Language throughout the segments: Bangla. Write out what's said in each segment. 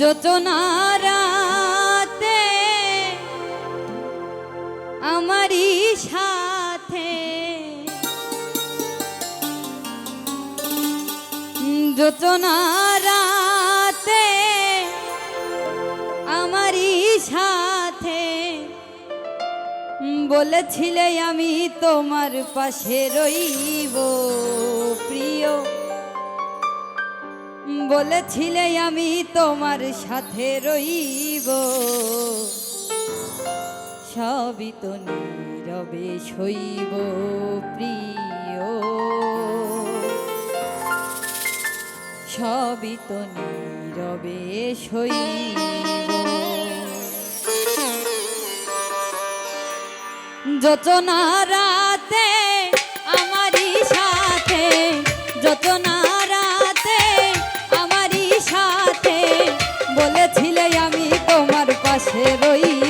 যতনারাতে আমারই সাথে। যতনারাতে আমারই সাথে। বলেছিলে আমি তোমার পাশে রইব প্রিয়। বলেছিলে আমি তোমার সাথে রইব। সবই তো নীরবে শৈব প্রিয়। সবই তো নীরবে শৈব যতনা রাতে আমারই সাথে, যতনা কাছে রই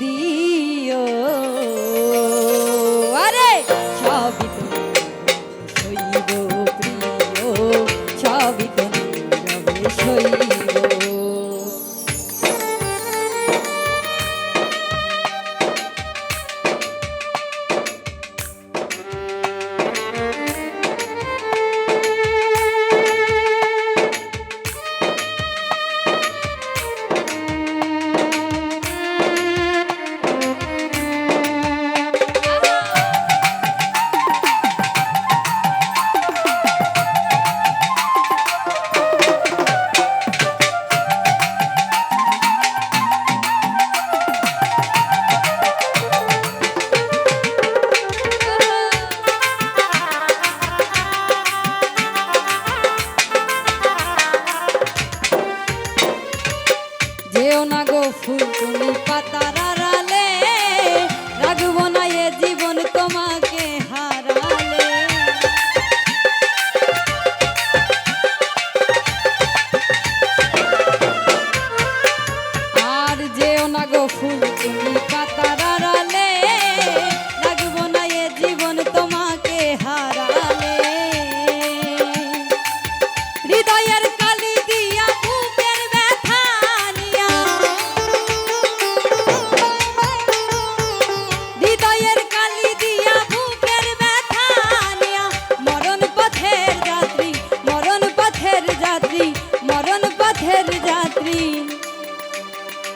দিও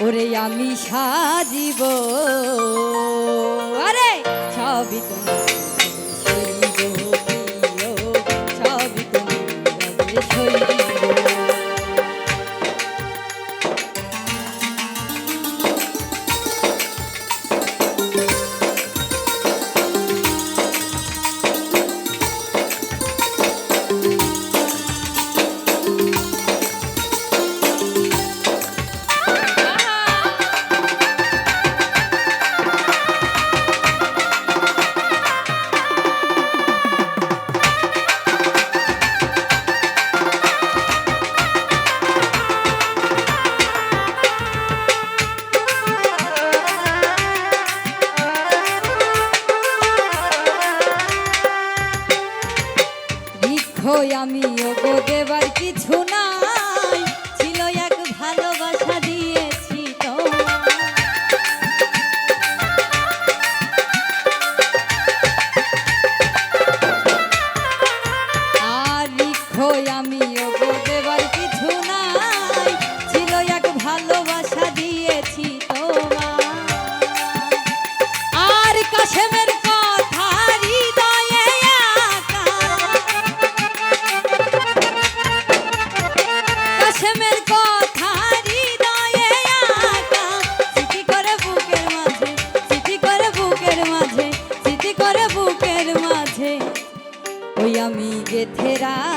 ওরে আমি সাজিব। আরে! সবই তোমার। আমি ওগো দেবার কিছু নাই। 이제 테라